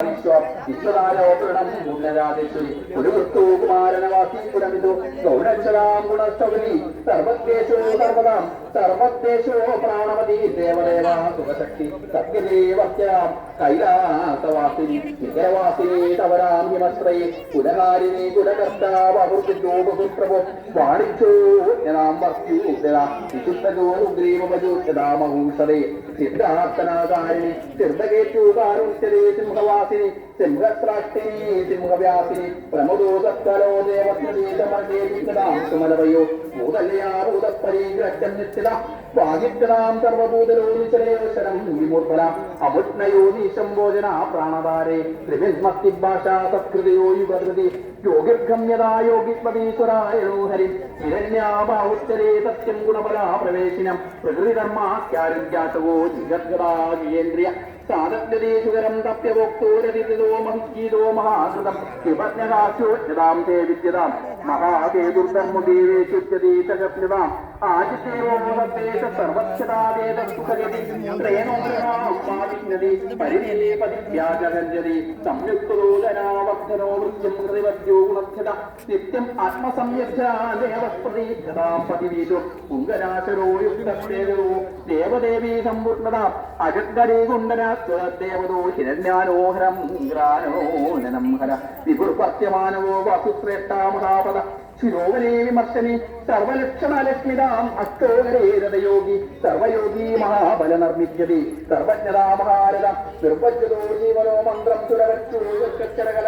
വിശ്വനാരോപണം ഉന്നരാധേശ്വരി ഒരു വൃത്തോ കുമാരനവാസി പുരമിതു സർവതാം സർവദ്ദേശോ പ്രാണവതി സുഖശക്തി സത്യദേവത്യാം കൈലാസവാസിനി. വിഗ്രവാസിനി തവരാം കുലകാരിണി കുലകർത്താവൃത്തിജോ ബഹുപ്രഭോ വാണിജ്യോ സിദ്ധാർത്ഥനാകാരിണി. സിദ്ധകേറ്റു കാരുണ്യതേ സിംഹവാസിനി. സിംഹസ്രാഷ്ടിനി സിംഹവ്യാസിനി പ്രമുദോ സത്കലോ ദേവസ്യദേശമർഗേതാം സുമലവയോ ഭൂതല്ലയാ ഭൂതപരീഗ്രഹം നിശ്ചിത ഗുണപരാ പ്രവേശിനം. പ്രകൃതിധർമാക്യാരുജ്ഞാതവോ ജിഗദ്ഗതാ ജിയേന്ദ്രിയ. സാധത്യതീശുകരം തപ്യവോക്തോരതിഥിതോ മഹിജീതോ മഹാകൃതം വിപജ്ഞതാശോജ്ഞതാം തേ മഹാദേ മഹാകേതുർധർമ്മദേവേശുദ്യതീതഗമ്യതാം ആജിദേവോപദേശ ഗുണക്ഷത നിത്യം പതിവീതു ദേവദേവീ സമ്പൂർണത അജഗ്ഗരീ കുണ്ടനാദേവതോ ഹിരണ്യാനോഹരം ഗ്രാനോനനം ഹര വിപുർപത്യമാനവോ വസുശ്രേഷ്ഠാ മഹാപദ ശിരോവനേ വിമർശനി സർവലക്ഷണലക്ഷ്മിതാം അഷ്ടോകരേരതയോഗി സർവയോഗി മഹാബല നിർമ്മിക്കതി സർവജ്ഞതാ മഹാരഥ നിർവജ്ജതോ ജീവനോ മന്ത്രം സുരവച്ചൂരകലശ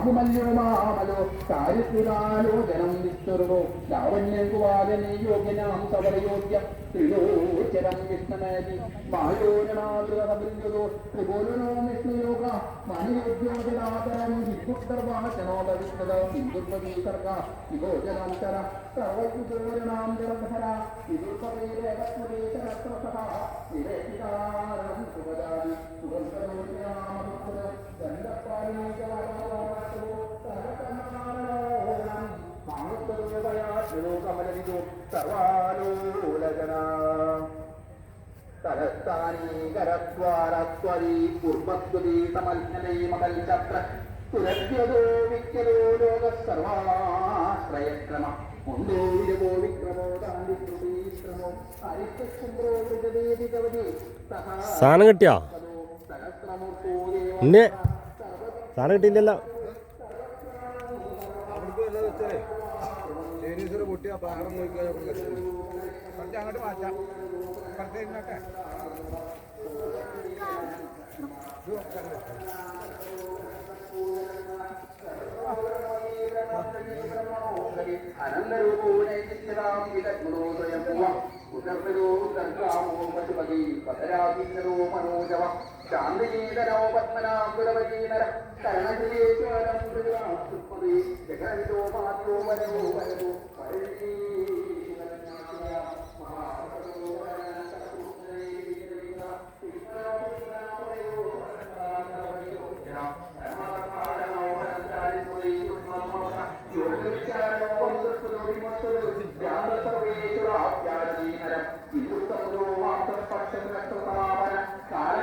ബാഹുമല്യോ മാമലോ കാര്യത്തിലാലോചനം നിശ്ചരുതോ ലാവണ്യകുവാദനേ യോഗ്യനാം സവരയോഗ്യ ത്രിലോചനം വിഷ്ണുമേതി മായോജനാദൃതോ ത്രിപോലനോ വിഷ്ണുയോഗ മണിയോഗ്യോജനാദരം ഹിന്ദുർവാചനോ ഭവിഷ്ണത ഹിന്ദുർവീ സർഗ വിഭോജനാന്തര സർവയുഗോരണാം ജലധര വിദുർപവേരേവസ്മദേശരത്രസഹ വിവേകിതാരം സുഖദാനി സുഗന്ധരോജനാമഭുക്തോ ദണ്ഡപാലീജവാദോ മാനുത്തരോപയാശ്രയോ കമലവിദോ സർവാലോലജന തലസ്ഥാനീകരദ്വാരത്വരീ കുർമത്വരീ സമൽജനൈ മകൽ ചത്ര തുരദ്യതോ വിക്യതോ ലോക സർവാശ്രയക്രമ വിരവോ വിക്രമോ കവതി സാധനം കിട്ടിയോ സാധനം കിട്ടിയില്ലല്ലോ വല്ലതും വെച്ചാലേ ചേരീശ്വര പൊട്ടി ആ പാറം നോക്കിയാൽ കുറച്ച് അങ്ങോട്ട് മാറ്റാം കുറച്ച് കഴിഞ്ഞൊക്കെ ശാന്തിനീതനോ പത്മനാഭുരവീനര കരണജീശ്വരം ജഗോ മാതോ വരവോ വരവോ സർവോവൃത്തം പ്രജാദ്വാരം മോസാദ്വാരം ദൃഷ്ടവതീ നിർവഹണം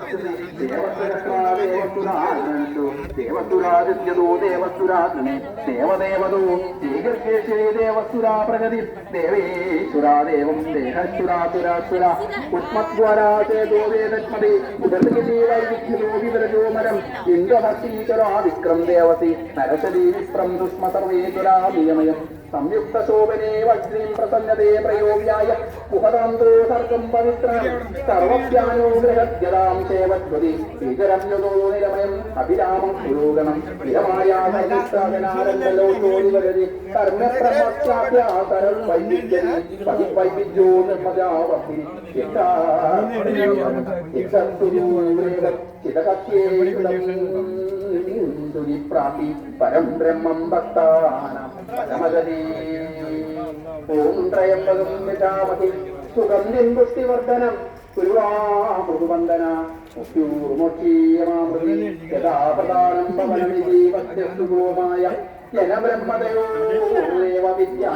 പതകരീ ദേവസുരാദിത്യതോ ദേവസുരാഗ്നെ ദേവദേവതോ ശ്രീകർക്കേശേ ദേവസുരാ പ്രഗതി ദേവേശ്വരാ ദേവം ദേഹസുരാസുരാസുര ഉഷ്മദ്വാരാചേതോ വേദത്മതി ഉദർഗീവൈവിധ്യതോ വിതരജോമരം ഇന്ദ്രഹസീചരാ വിക്രം ദേവസി നരശരീ വിശ്രം ദുഷ്മ സർവേശ്വരാ നിയമയം സംയുക്ത ശോഭനെ വജ്രീം പ്രസന്നതേ പ്രയോഗ്യായ മുഹതാന്തോ സർഗം പവിത്ര സർവജ്ഞാനോഗ്രഹദ്യതാം സേവദ്വതി ഭീകരമ്യുതോ നിരമയം അഭിരാമം പുരോഗണം സ്ഥിരമായ സർവിസ്ഥാകനാരംഭലോചോദിവരതി കർമ്മപ്രമസ്യാഭ്യാസരം വൈവിധ്യതി. പതിവൈവിധ്യോ നിർമ്മജാവർത്തി പ്രാപ്തി പരം ബ്രഹ്മം ഭക്താനാം പരമഗതി ഓം ത്രയംബകം യഥാമതി സുഗന്ധിം പുഷ്ടിവർദ്ധനം കുരുവാമൃതുവന്ദന മുക്തിയൂർമോക്ഷീയമാമൃതി യഥാ പ്രധാനം ഭവനമിതി വസ്തുമായ ജനബ്രഹ്മതയോ വിദ്യാ